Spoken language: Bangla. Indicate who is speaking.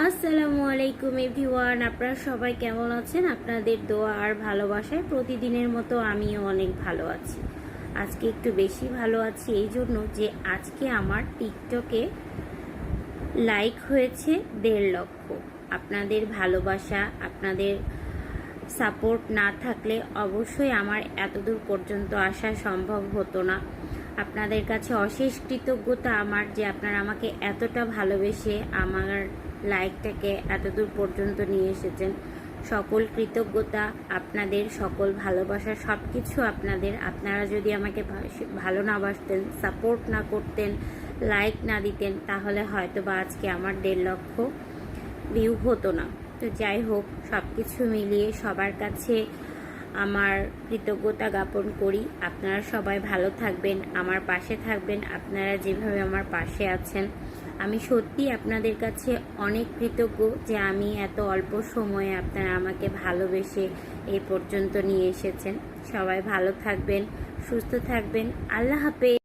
Speaker 1: আসসালামু আলাইকুম এভরিওয়ান, আপনারা সবাই কেমন আছেন? আপনাদের দোয়া আর ভালোবাসায় প্রতিদিনের মতো আমিও অনেক ভালো আছি। আজকে একটু বেশি ভালো আছি এই জন্য যে আজকে আমার টিকটকে লাইক হয়েছে দেড় লক্ষ। আপনাদের ভালোবাসা, আপনাদের সাপোর্ট না থাকলে অবশ্যই আমার এতদূর পর্যন্ত আসা সম্ভব হতো না। আপনাদের কাছে অশেষ কৃতজ্ঞতা আমার যে আপনারা আমাকে এতটা ভালোবেসে আমার লাইকটাকে এতদূর পর্যন্ত নিয়ে এসেছেন। সকল কৃতজ্ঞতা, আপনাদের সকল ভালোবাসা সব কিছু আপনাদের। আপনারা যদি আমাকে ভালো না বাসতেন সাপোর্ট না করতেন লাইক না দিতেন, তাহলে হয়তো বা আজকে আমার দেড় লক্ষ ভিউ হতো না। তো যাই হোক সব কিছু মিলিয়ে সবার কাছে আমার কৃতজ্ঞতা জ্ঞাপন করি। আপনারা সবাই ভালো থাকবেন, আমার পাশে থাকবেন। আপনারা যেভাবে আমার পাশে আছেন আমি সত্যি আপনাদের কাছে অনেক কৃতজ্ঞ যে আমি এত অল্প সময়ে আপনারা আমাকে ভালোবেসে এই পর্যন্ত নিয়ে এসেছেন। সবাই ভালো থাকবেন, সুস্থ থাকবেন। আল্লাহ হাফেজ।